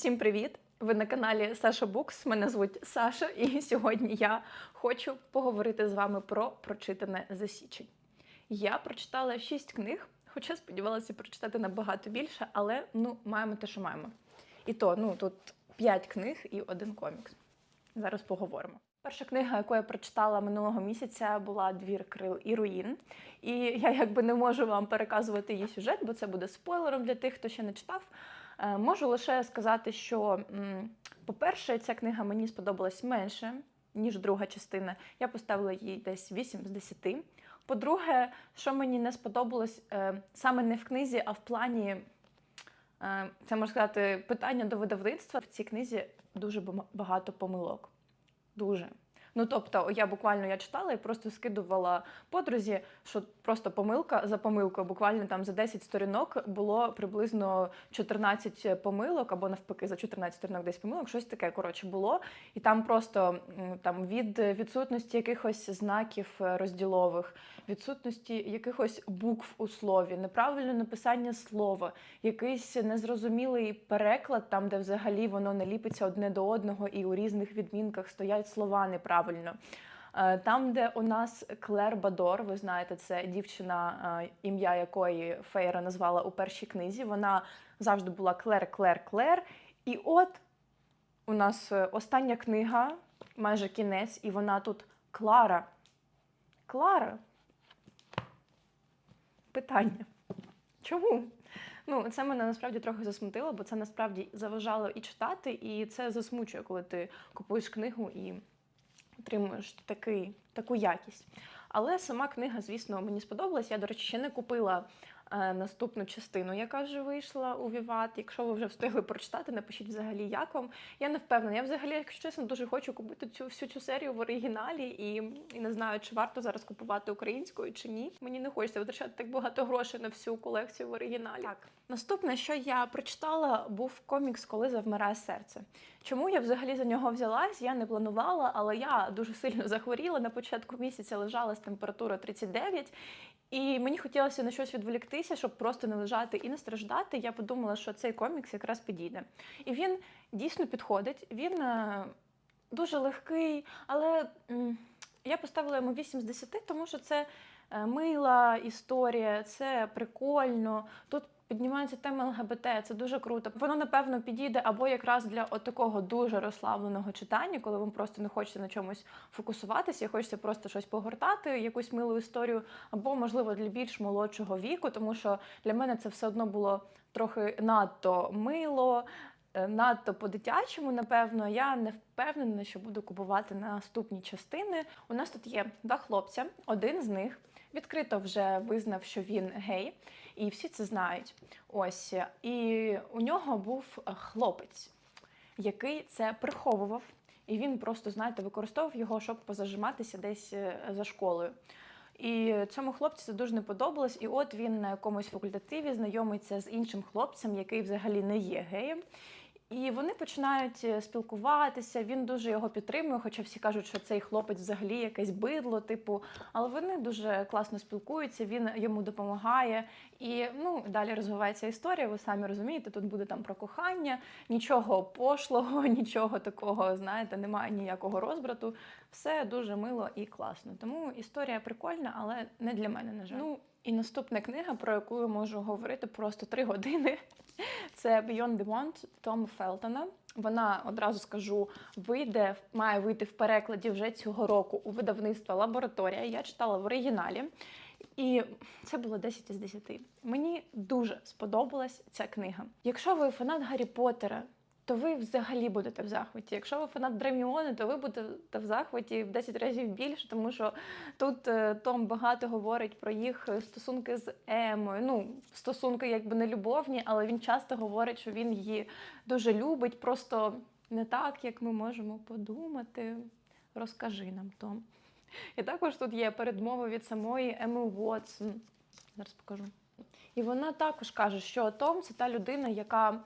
Всім привіт! Ви на каналі Саша Букс. Мене звуть Саша, і сьогодні я хочу поговорити з вами про прочитане за січень. Я прочитала шість книг, хоча сподівалася прочитати набагато більше, але ну маємо те, що маємо. І то ну тут п'ять книг і один комікс. Зараз поговоримо. Перша книга, яку я прочитала минулого місяця, була Двір крил і руїн. І я якби не можу вам переказувати її сюжет, бо це буде спойлером для тих, хто ще не читав. Е, Можу лише сказати, що, по-перше, ця книга мені сподобалась менше, ніж друга частина. Я поставила їй десь 8 з 10. По-друге, що мені не сподобалось е, саме не в книзі, а в плані, е, це можна сказати, питання до видавництва. В цій книзі дуже багато помилок. Дуже. Ну, тобто, я буквально я читала і просто скидувала подрузі, що просто помилка за помилкою, буквально там за 10 сторінок було приблизно 14 помилок, або навпаки, за 14 сторінок десь помилок, щось таке коротше було. І там просто там від відсутності якихось знаків розділових, відсутності якихось букв у слові, неправильне написання слова, якийсь незрозумілий переклад, там, де взагалі воно не ліпиться одне до одного, і у різних відмінках стоять слова неправильно. Е, Там, де у нас Клер Бадор, ви знаєте, це дівчина, е, ім'я якої Фейра назвала у першій книзі. Вона завжди була Клер, Клер, Клер. І от у нас е, остання книга, майже кінець, і вона тут Клара. Клара. Питання. Чому? Ну, це мене насправді трохи засмутило, бо це насправді заважало і читати, і це засмучує, коли ти купуєш книгу і отримуєш такий, таку якість. Але сама книга, звісно, мені сподобалась. Я, до речі, ще не купила наступну частину, яка вже вийшла у Віват. Якщо ви вже встигли прочитати, напишіть взагалі, як вам. Я не впевнена. Я взагалі, якщо чесно, дуже хочу купити цю всю цю серію в оригіналі і, і не знаю, чи варто зараз купувати українською чи ні. Мені не хочеться витрачати так багато грошей на всю колекцію в оригіналі. Так, наступне, що я прочитала, був комікс, коли завмирає серце. Чому я взагалі за нього взялась? Я не планувала, але я дуже сильно захворіла. На початку місяця лежала з температурою 39, і мені хотілося на щось відволіктися, щоб просто не лежати і не страждати. Я подумала, що цей комікс якраз підійде. І він дійсно підходить. Він е, дуже легкий, але я поставила йому 8 з 10, тому що це е, мила історія, це прикольно. Тут піднімається тема ЛГБТ, це дуже круто. Воно напевно підійде або якраз для такого дуже розслабленого читання, коли вам просто не хочеться на чомусь фокусуватися, хочеться просто щось погортати, якусь милу історію, або можливо для більш молодшого віку, тому що для мене це все одно було трохи надто мило. е, Надто по-дитячому, напевно, я не впевнена, що буду купувати наступні частини. У нас тут є два хлопця. Один з них відкрито вже визнав, що він гей, і всі це знають. Ось і у нього був е, хлопець, який це приховував, і він просто, знаєте, використовував його, щоб позажиматися десь е, за школою. І цьому хлопцю це дуже не подобалось. І от він на якомусь факультативі знайомиться з іншим хлопцем, який взагалі не є геєм. І вони починають е, спілкуватися. Він дуже його підтримує, хоча всі кажуть, що цей хлопець взагалі якесь бидло, типу, але вони дуже класно спілкуються. Він йому допомагає. І ну далі розвивається історія. Ви самі розумієте, тут буде там про кохання, нічого пошлого, нічого такого, знаєте, немає ніякого розбрату. Все дуже мило і класно. Тому історія прикольна, але не для мене, на жаль. Ну і наступна книга, про яку я можу говорити просто три години. Це Beyond the Wand Тома Фелтона. Вона одразу скажу, вийде, має вийти в перекладі вже цього року у видавництва Лабораторія. Я читала в оригіналі. І це було 10 із 10. Мені дуже сподобалась ця книга. Якщо ви фанат Гаррі Поттера, то ви взагалі будете в захваті. Якщо ви фанат Дреміони, то ви будете в захваті в 10 разів більше, тому що тут е, Том багато говорить про їх стосунки з Емою. Ну, стосунки якби не любовні, але він часто говорить, що він її дуже любить, просто не так, як ми можемо подумати. Розкажи нам, Том. І також тут є передмова від самої Еми Уотсон. Зараз покажу. І вона також каже, що Том це та людина, яка е,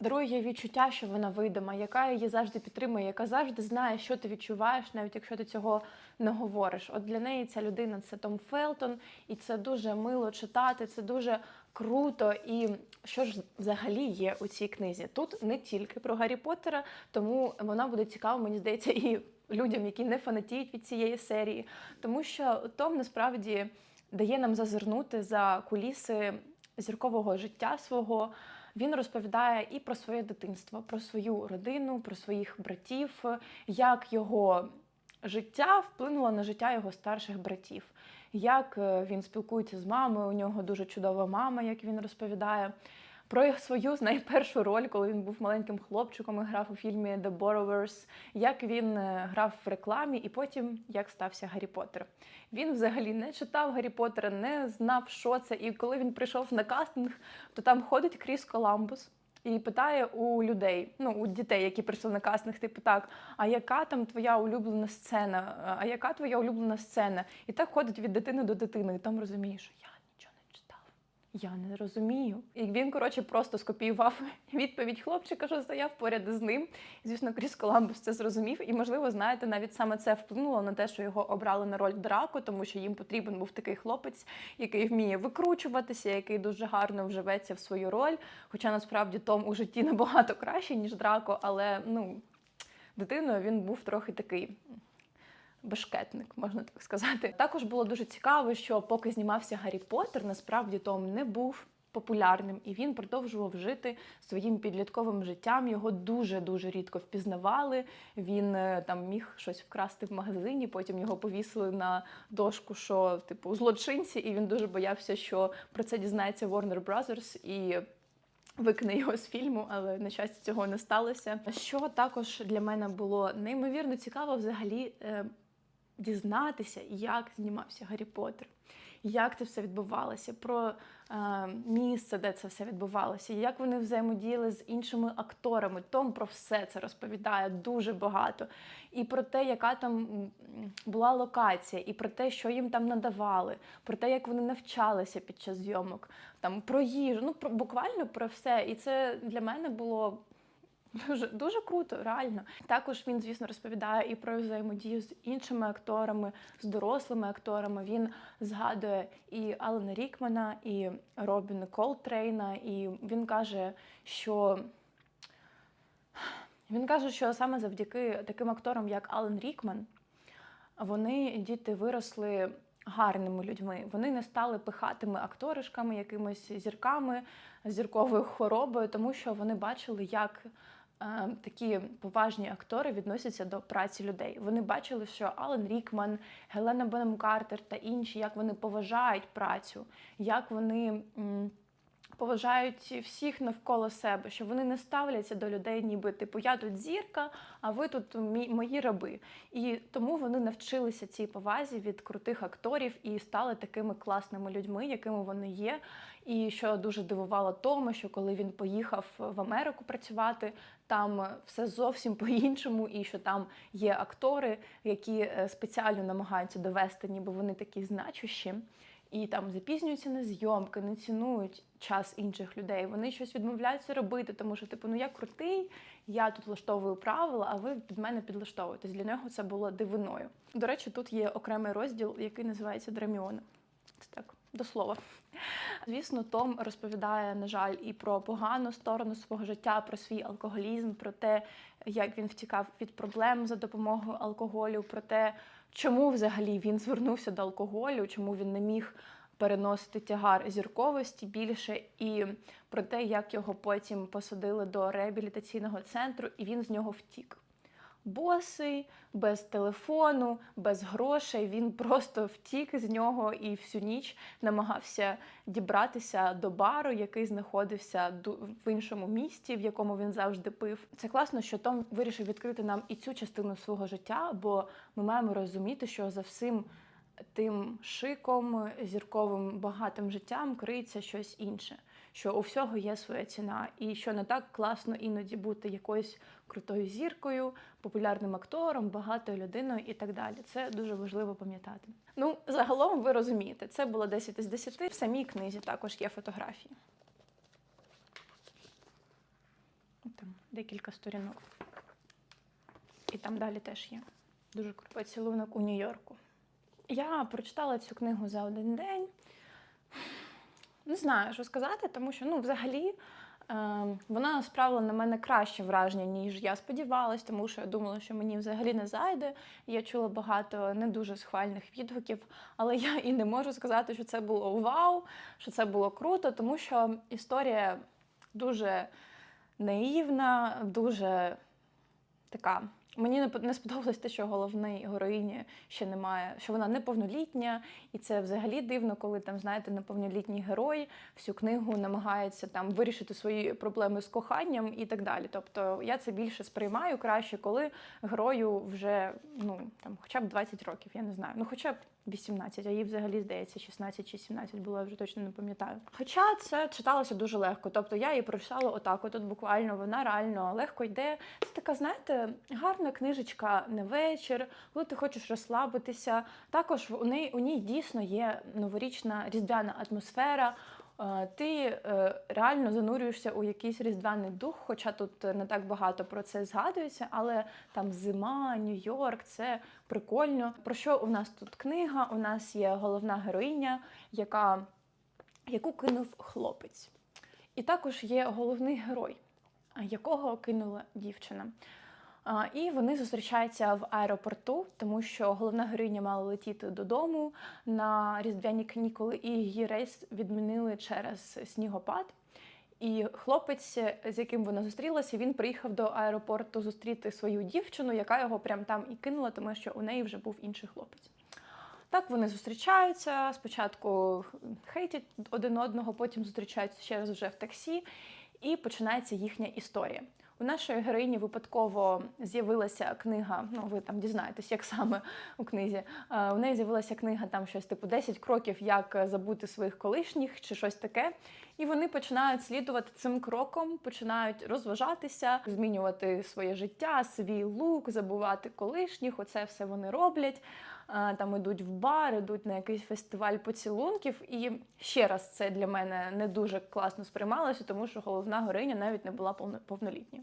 дарує їй відчуття, що вона видима, яка її завжди підтримує, яка завжди знає, що ти відчуваєш, навіть якщо ти цього не говориш. От для неї ця людина це Том Фелтон, і це дуже мило читати, це дуже круто. І що ж взагалі є у цій книзі? Тут не тільки про Гаррі Поттера, тому вона буде цікава, мені здається, і людям, які не фанатіють від цієї серії, тому що Том насправді дає нам зазирнути за куліси зіркового життя свого. Він розповідає і про своє дитинство, про свою родину, про своїх братів, як його життя вплинуло на життя його старших братів, як е, він спілкується з мамою. У нього дуже чудова мама, як він розповідає. Про свою найпершу роль, коли він був маленьким хлопчиком і грав у фільмі The Borrowers, як він е, грав в рекламі, і потім як стався Гаррі Поттер. Він взагалі не читав Гаррі Поттера, не знав, що це. І коли він прийшов на кастинг, то там ходить Кріс Коламбус. І питає у людей, ну у дітей, які прийшли на кастинг, типу так, а яка там твоя улюблена сцена? А яка твоя улюблена сцена? І так ходить від дитини до дитини, і там розуміє, що я. Я не розумію. І він, коротше, просто скопіював відповідь хлопчика, що стояв поряд із ним. Звісно, Кріс Коламбус це зрозумів. І, можливо, знаєте, навіть саме це вплинуло на те, що його обрали на роль Драко, тому що їм потрібен був такий хлопець, який вміє викручуватися, який дуже гарно вживеться в свою роль. Хоча насправді Том у житті набагато краще, ніж Драко, але ну, дитиною він був трохи такий. Бешкетник, можна так сказати. Також було дуже цікаво, що поки знімався Гаррі Поттер, насправді Том не був популярним, і він продовжував жити своїм підлітковим життям. Його дуже дуже рідко впізнавали. Він е, там міг щось вкрасти в магазині. Потім його повісили на дошку, що типу злочинці, і він дуже боявся, що про це дізнається Warner Brothers і. Викине його з фільму, але на щастя цього не сталося. Що також для мене було неймовірно цікаво, взагалі е, дізнатися, як знімався Гаррі Поттер, як це все відбувалося, про е, місце, де це все відбувалося, як вони взаємодіяли з іншими акторами. Том про все це розповідає дуже багато. І про те, яка там була локація, і про те, що їм там надавали, про те, як вони навчалися під час зйомок, там про їжу, ну про буквально про все. І це для мене було. Дуже дуже круто, реально. Також він, звісно, розповідає і про взаємодію з іншими акторами, з дорослими акторами. Він згадує і Алана Рікмана, і Робіна Колтрейна, і він каже, що він каже, що саме завдяки таким акторам, як Алан Рікман, вони діти виросли гарними людьми. Вони не стали пихатими акторишками, якимись зірками, зірковою хворобою, тому що вони бачили, як такі поважні актори відносяться до праці людей. Вони бачили, що Алан Рікман, Гелена Бенем Картер та інші, як вони поважають працю, як вони. Поважають всіх навколо себе, що вони не ставляться до людей, ніби типу я тут зірка, а ви тут мої раби. І тому вони навчилися цій повазі від крутих акторів і стали такими класними людьми, якими вони є. І що дуже дивувало Тома, що коли він поїхав в Америку працювати, там все зовсім по-іншому, і що там є актори, які е, спеціально намагаються довести, ніби вони такі значущі. І там запізнюються на зйомки, не цінують час інших людей. Вони щось відмовляються робити, тому що, типу, ну я крутий, я тут влаштовую правила, а ви під мене підлаштовуєтесь. Для нього це було дивиною. До речі, тут є окремий розділ, який називається Драміони. Це так, до слова. Звісно, Том розповідає, на жаль, і про погану сторону свого життя, про свій алкоголізм, про те, як він втікав від проблем за допомогою алкоголю, про те, чому взагалі він звернувся до алкоголю, чому він не міг переносити тягар зірковості більше, і про те, як його потім посадили до реабілітаційного центру, і він з нього втік. Босий, без телефону, без грошей. Він просто втік з нього і всю ніч намагався дібратися до бару, який знаходився в іншому місті, в якому він завжди пив. Це класно, що Том вирішив відкрити нам і цю частину свого життя, бо ми маємо розуміти, що за всім тим шиком, зірковим багатим життям криється щось інше. Що у всього є своя ціна, і що не так класно іноді бути якоюсь крутою зіркою, популярним актором, багатою людиною і так далі. Це дуже важливо пам'ятати. Ну, загалом ви розумієте, це було 10 із 10. В самій книзі також є фотографії. Там декілька сторінок. І там далі теж є. Дуже круто. Поцілунок у Нью-Йорку. Я прочитала цю книгу за один день. Не знаю, що сказати, тому що ну, взагалі е, вона справила на мене краще враження, ніж я сподівалась, тому що я думала, що мені взагалі не зайде. Я чула багато не дуже схвальних відгуків, але я і не можу сказати, що це було вау, що це було круто, тому що історія дуже наївна, дуже така. Мені не по- не сподобалось те, що головної героїні ще немає, що вона неповнолітня, і це взагалі дивно, коли там, знаєте, неповнолітній герой всю книгу намагається там вирішити свої проблеми з коханням і так далі. Тобто я це більше сприймаю краще, коли герою вже ну там хоча б 20 років, я не знаю. Ну хоча б 18, а їй взагалі здається 16 чи 17 було, я вже точно не пам'ятаю. Хоча це читалося дуже легко. Тобто я її прочитала отак, от буквально вона реально легко йде. Це така, знаєте, гарна книжечка на вечір, коли ти хочеш розслабитися. Також у неї у ній дійсно є новорічна різдвяна атмосфера. Е, Ти е, реально занурюєшся у якийсь різдвяний дух, хоча тут не так багато про це згадується, але там зима, Нью-Йорк, це прикольно. Про що у нас тут книга? У нас є головна героїня, яка, яку кинув хлопець. І також є головний герой, якого кинула дівчина. І вони зустрічаються в аеропорту, тому що головна героїня мала летіти додому на різдвяні канікули, і її рейс відмінили через снігопад. І хлопець, з яким вона зустрілася, він приїхав до аеропорту зустріти свою дівчину, яка його прям там і кинула, тому що у неї вже був інший хлопець. Так вони зустрічаються. Спочатку хейтять один одного, потім зустрічаються ще раз вже в таксі, і починається їхня історія. У нашої героїні випадково з'явилася книга. Ну, ви там дізнаєтесь, як саме у книзі. У неї з'явилася книга там щось типу 10 кроків, як забути своїх колишніх чи щось таке. І вони починають слідувати цим кроком, починають розважатися, змінювати своє життя, свій лук, забувати колишніх. Оце все вони роблять. Е, Там ідуть в бар, ідуть на якийсь фестиваль поцілунків. І ще раз це для мене не дуже класно сприймалося, тому що головна героїня навіть не була повнолітня.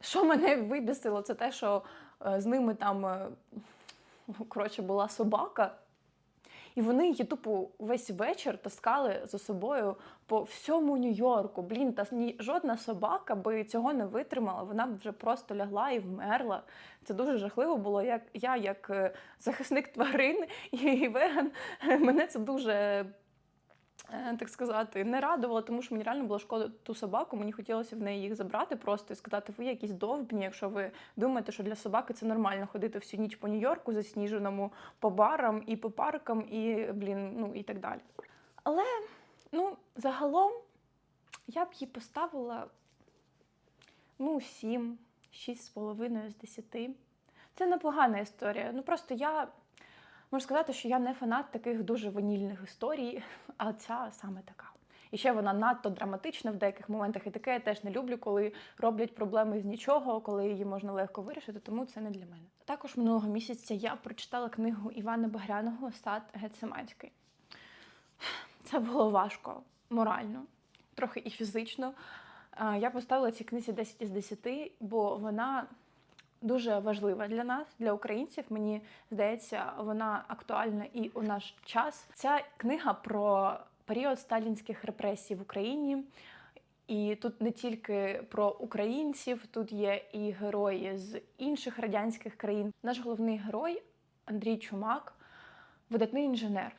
Що мене вибісило, це те, що е, з ними там е, коротше, була собака. І вони її тупо весь вечір таскали за собою по всьому Нью-Йорку. Блін, та ні, жодна собака би цього не витримала. Вона б вже просто лягла і вмерла. Це дуже жахливо було. Як я, як е, захисник тварин і веган, мене це дуже. Так сказати, не радувало, тому що мені реально було шкода ту собаку. Мені хотілося в неї їх забрати просто і сказати, ви якісь довбні, якщо ви думаєте, що для собаки це нормально ходити всю ніч по Нью-Йорку засніженому, по барам і по паркам, і блін, ну і так далі. Але ну, загалом я б їй поставила ну, 7, 6,5 з 10. Це непогана історія. Ну просто я можу сказати, що я не фанат таких дуже ванільних історій, а ця саме така. І ще вона надто драматична в деяких моментах, і таке я теж не люблю, коли роблять проблеми з нічого, коли її можна легко вирішити, тому це не для мене. Також минулого місяця я прочитала книгу Івана Багряного Сад Гецеманський. Це було важко морально, трохи і фізично. Я поставила цій книзі 10 із 10, бо вона дуже важлива для нас, для українців. Мені здається, вона актуальна і у наш час. Ця книга про період сталінських репресій в Україні. І тут не тільки про українців, тут є і герої з інших радянських країн. Наш головний герой Андрій Чумак, видатний інженер,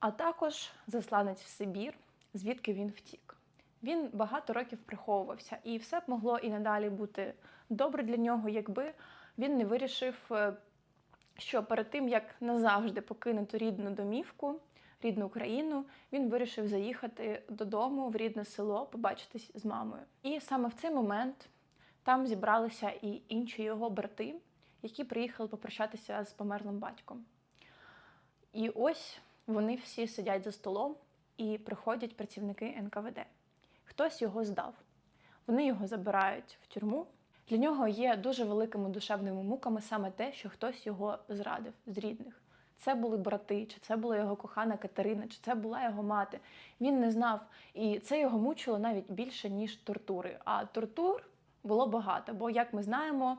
а також засланець в Сибір, звідки він втік. Він багато років приховувався, і все б могло і надалі бути добре для нього, якби він не вирішив, е, що перед тим як назавжди покинути рідну домівку, рідну країну, він вирішив заїхати додому в рідне село, побачитись з мамою. І саме в цей момент там зібралися і інші його брати, які приїхали попрощатися з померлим батьком. І ось вони всі сидять за столом і приходять працівники НКВД. Хтось його здав. Вони його забирають в тюрму. Для нього є дуже великими душевними муками саме те, що хтось його зрадив з рідних. Це були брати, чи це була його кохана Катерина, чи це була його мати. Він не знав, і це його мучило навіть більше ніж тортури. А тортур було багато, бо, як ми знаємо,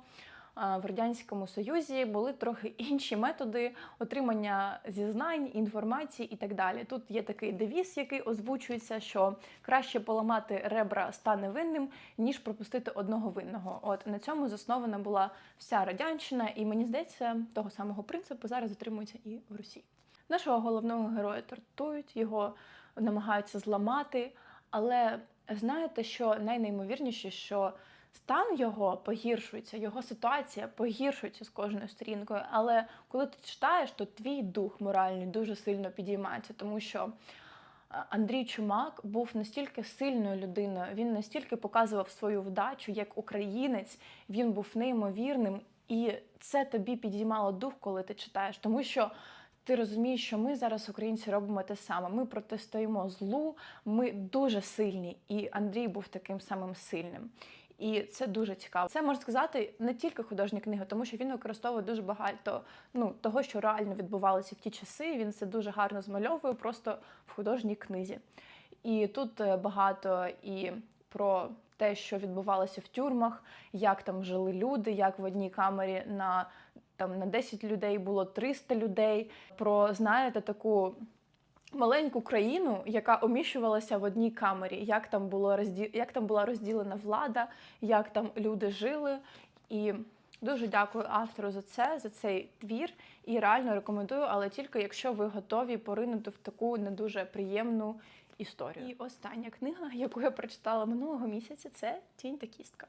в радянському союзі були трохи інші методи отримання зізнань, інформації і так далі. Тут є такий девіз, який озвучується, що краще поламати ребра ста невинним, ніж пропустити одного винного. От на цьому заснована була вся радянщина, і мені здається, того самого принципу зараз дотримується і в Росії. Нашого головного героя тортують, його намагаються зламати. Але знаєте, що найнеймовірніше, що стан його погіршується, його ситуація погіршується з кожною сторінкою. Але коли ти читаєш, то твій дух моральний дуже сильно підіймається, тому що. Андрій Чумак був настільки сильною людиною, він настільки показував свою вдачу як українець, він був неймовірним, і це тобі підіймало дух, коли ти читаєш, тому що ти розумієш, що ми зараз, українці, робимо те саме. Ми протистоїмо злу, ми дуже сильні, і Андрій був таким самим сильним. І це дуже цікаво. Це можна сказати не тільки художня книга, тому що він використовує дуже багато ну, того, що реально відбувалося в ті часи. Він це дуже гарно змальовує просто в художній книзі. І тут е, багато і про те, що відбувалося в тюрмах, як там жили люди, як в одній камері на там на 10 людей було 300 людей. Про знаєте таку маленьку країну, яка оміщувалася в одній камері, як там було розді... як там була розділена влада, як там люди жили. І дуже дякую автору за це, за цей твір. І реально рекомендую, але тільки якщо ви готові поринути в таку не дуже приємну історію. І остання книга, яку я прочитала минулого місяця, це Тінь та кістка.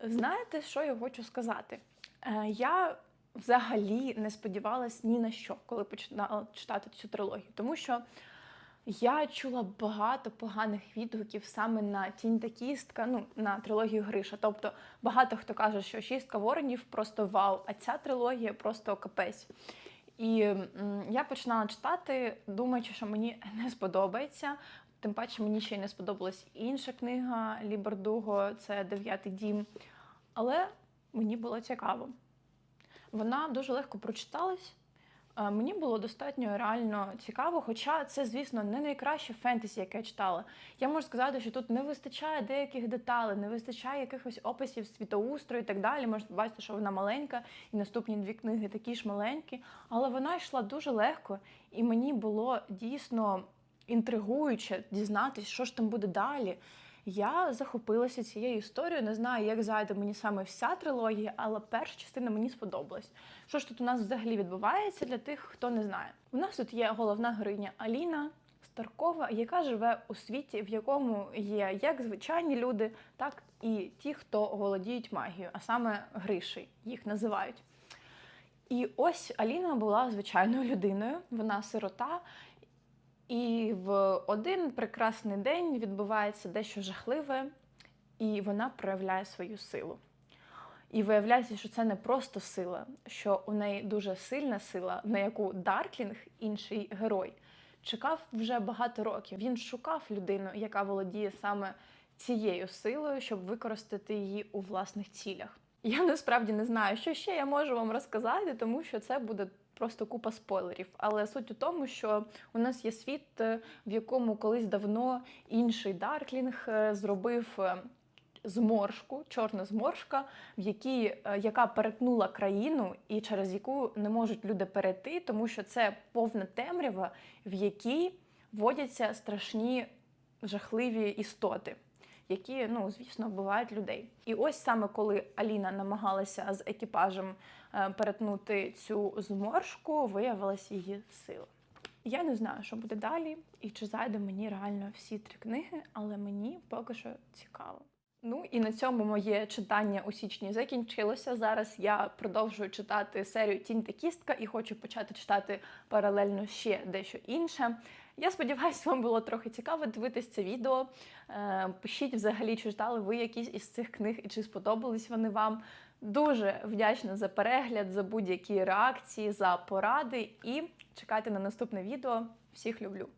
Знаєте, що я хочу сказати? Е, Я взагалі не сподівалась ні на що, коли починала читати цю трилогію, тому що я чула багато поганих відгуків саме на тінь та кістка, ну на трилогію Гриша. Тобто багато хто каже, що шістка воронів просто вау, а ця трилогія просто капець. І я починала читати, думаючи, що мені не сподобається. Тим паче мені ще й не сподобалась інша книга Лі Бардуго, це Дев'ятий дім. Але мені було цікаво. Вона дуже легко прочиталась. Е, Мені було достатньо реально цікаво, хоча це, звісно, не найкраще фентезі, яке я читала. Я можу сказати, що тут не вистачає деяких деталей, не вистачає якихось описів світоустрою і так далі. Можете бачити, що вона маленька, і наступні дві книги такі ж маленькі. Але вона йшла дуже легко, і мені було дійсно інтригуюче дізнатися, що ж там буде далі. Я захопилася цією історією. Не знаю, як зайде мені саме вся трилогія, але перша частина мені сподобалась. Що ж тут у нас взагалі відбувається для тих, хто не знає? У нас тут є головна героїня Аліна Старкова, яка живе у світі, в якому є як звичайні люди, так і ті, хто володіють магією, а саме гриші їх називають. І ось Аліна була звичайною людиною, вона сирота. І в один прекрасний день відбувається дещо жахливе, і вона проявляє свою силу. І виявляється, що це не просто сила, що у неї дуже сильна сила, на яку Дарклінг, інший герой, чекав вже багато років. Він шукав людину, яка володіє саме цією силою, щоб використати її у власних цілях. Я насправді не знаю, що ще я можу вам розказати, тому що це буде просто купа спойлерів. Але суть у тому, що у нас є світ, е, в якому колись давно інший Дарклінг е, зробив е, зморшку, чорна зморшка, в якій, яка перетнула країну і через яку не можуть люди перейти, тому що це повна темрява, в якій водяться страшні жахливі істоти. Які, ну звісно, вбивають людей, і ось саме коли Аліна намагалася з екіпажем е, перетнути цю зморшку, виявилася її сила. Я не знаю, що буде далі, і чи зайде мені реально всі три книги, але мені поки що цікаво. Ну і на цьому моє читання у січні закінчилося. Зараз я продовжую читати серію Тінь та кістка і хочу почати читати паралельно ще дещо інше. Я сподіваюся, вам було трохи цікаво дивитися це відео. Е, Пишіть взагалі, чи читали ви якісь із цих книг і чи сподобались вони вам. Дуже вдячна за перегляд, за будь-які реакції, за поради і чекайте на наступне відео. Всіх люблю!